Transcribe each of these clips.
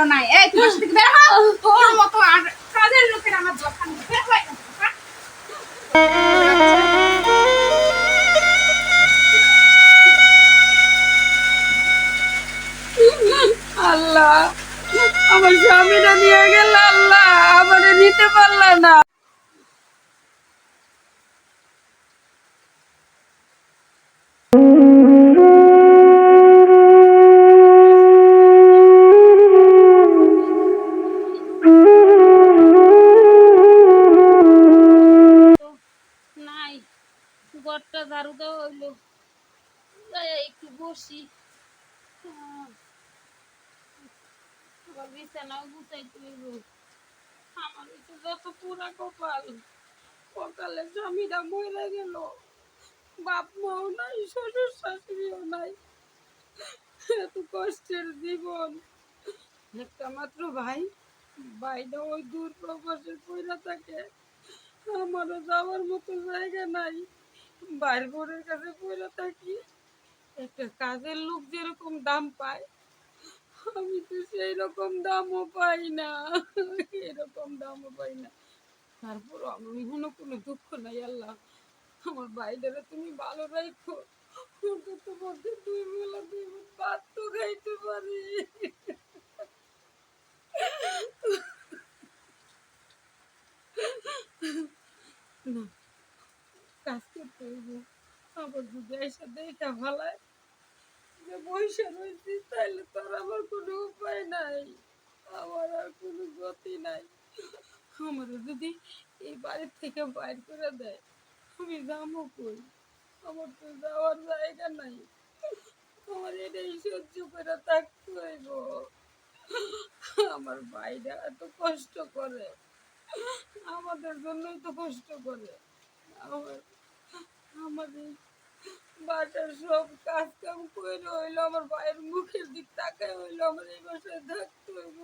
হ্যাঁ? আল্লাহ আমার স্বামীরা নিয়ে গেল আল্লাহ আমার নিতে পারল না। দেওয়া একটু বসি। আহ, আবার বিছানাও গুছাইতে হইব। আমার তো যত পুরা কপাল। কপালে স্বামীরা মরে গেল। বাপ মাও নাই শ্বশুর শাশুড়িও নাই। এত কষ্টের জীবন। একটা মাত্র ভাই। ভাইটা ওই দূর প্রবাসে কইরা থাকে। আমারও যাওয়ার মতো জায়গা নাই। বাইর বোনের কাছে পড়ে থাকি, একটা কাজের লোক যেরকম দাম পায়, আমি তো সেই রকম দামও পাই না, এরকম দামও পাই না। তারপর আমার এখনও কোনো দুঃখ নাই, আল্লাহ। আমার বাইরে তুমি ভালো রাখো। অন্তত মধ্যে দুই বেলা দুই ভাত তো খাইতে পারি না কাজ করতে হইব। আবার যদি এসে দেখা ভালায়, যে বৈশা রয়েছি তাহলে তো আর আমার কোনো উপায় নাই। আমার আর কোনো গতি নাই। আমার যদি এই বাড়ির থেকে বাইর করে দেয়, আমি যাব কই? আমার তো যাওয়ার জায়গা নাই। আমার এটাই সহ্য করে থাকতে হইব। আমার ভাইরা এত কষ্ট করে। আমাদের জন্যই তো কষ্ট করে। আমার আমাদের বাসার সব কাজ কাম করে হইল আমার ভাইয়ের মুখের দিক তাকায় হইল আমার এই বাসায় থাকতে হইব।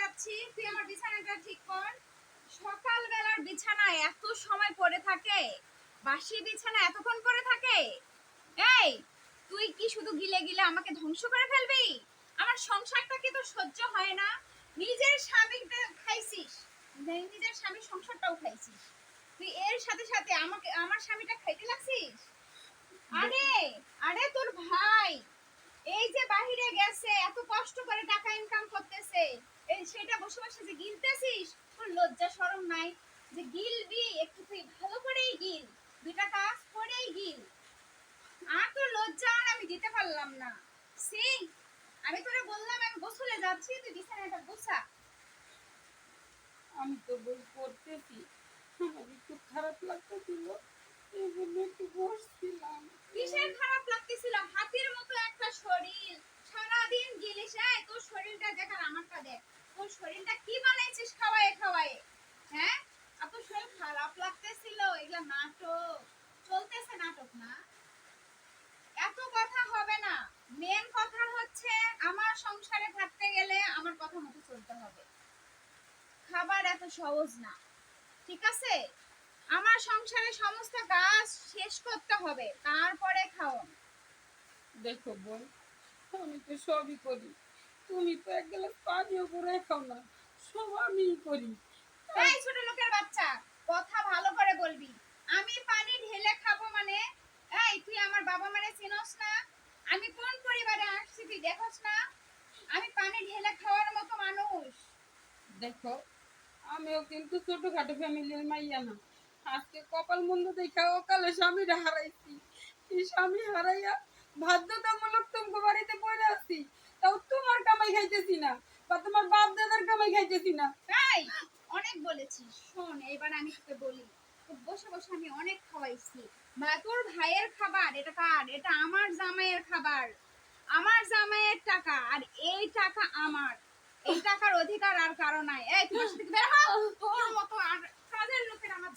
যাচ্ছি, তুই আমার বিছানাটা ঠিক কর। সকালবেলার বিছানা এত সময় পড়ে থাকে, বাসি বিছানা এতক্ষণ পড়ে থাকে। কি শুধু গিলে গিলে আমাকে ধ্বংস করে ফেলবি? আমার সংসারটা কি তোর সহ্য হয় না। নিজের স্বামীকে খাইছিস। নিজের স্বামীর সংসারটাও খাইছিস। তুই এর সাথে সাথে আমাকে, আমার স্বামীটা খাইতে লাগছিস? আরে আরে তোর ভাই, এই যে বাহিরে গেছে এত কষ্ট করে টাকা ইনকাম করতেছে এই সেটা বসে বসে যে গিলতেছিস তোর লজ্জা শরম নাই যে গিলবি একটু তুই ভালো করেই গিল দুইটা কাজ করেই গিল আর তোর লজ্জা আর আমি দিতে পারলাম না। সি, আমি তোরে বললাম, আমি গোসলে যাচ্ছি, তুই বিছানাটা গোসা আমি তো বই পড়তেছি। আমার একটু খারাপ লাগতেছিল, এই জন্য একটু বসছিলাম। কিসের খারাপ লাগতেছিল? হাতির মতো একটা শরীর সারাদিন গিলিস এই তোর শরীরটা দেখ আর আমারটা দেখ তোর শরীরটা কি বানাইছিস খাওয়ায়ে খাওয়ায়ে হ্যাঁ আর তোর শরীর খারাপ লাগতেছিল এগুলা নাটক চলতেছে নাটক না এত কথা হবে না মেন কথা হচ্ছে আমার সংসারে থাকতে গেলে আমার কথা মতো চলতে হবে খাবার এত সহজ না। ঠিক আছে? আমার সংসারে সমস্ত কাজ শেষ করতে হবে তারপরে খাও। দেখো বোন আমি তো সবই করি। তুমি তো এক গ্লাস পানিও করে খাও না সব আমিই করি। এই ছোট লোকের বাচ্চা কথা ভালো করে বলবি। আমি পানি ঢেলে খাব মানে? এই তুই আমার বাবা মানে চিনস না? আমি কোন পরিবারে আসছি তুই দেখোস না? আমি পানি ঢেলে খাওয়ার মতো মানুষ। দেখো আমিও কিন্তু ছোটখাটো ফ্যামিলির মাইয়া না। আজকে কপাল মন্দ দেখা অকালে স্বামীরা হারাইছি। এই স্বামী হারাইয়া বাধ্যতামূলক তোমাকে বাড়িতে পড়ে আসছি তাও তোমার কামাই খাইতেছি না বা তোমার বাপ দাদার কামাই খাইতেছি না। এই, অনেক বলেছিস শোন, এবার আমি তোকে বলি। বসে বসে আমি অনেক খাওয়াইছি। বা তোর ভাইয়ের খাবার, এটা কার? এটা আমার জামাইয়ের খাবার। আমার জামাইয়ের টাকা, আর এই টাকা আমার। এই টাকার অধিকার আর কারও নাই। এই তোমার বের হও তোর মতো আর কাজের লোকের আমার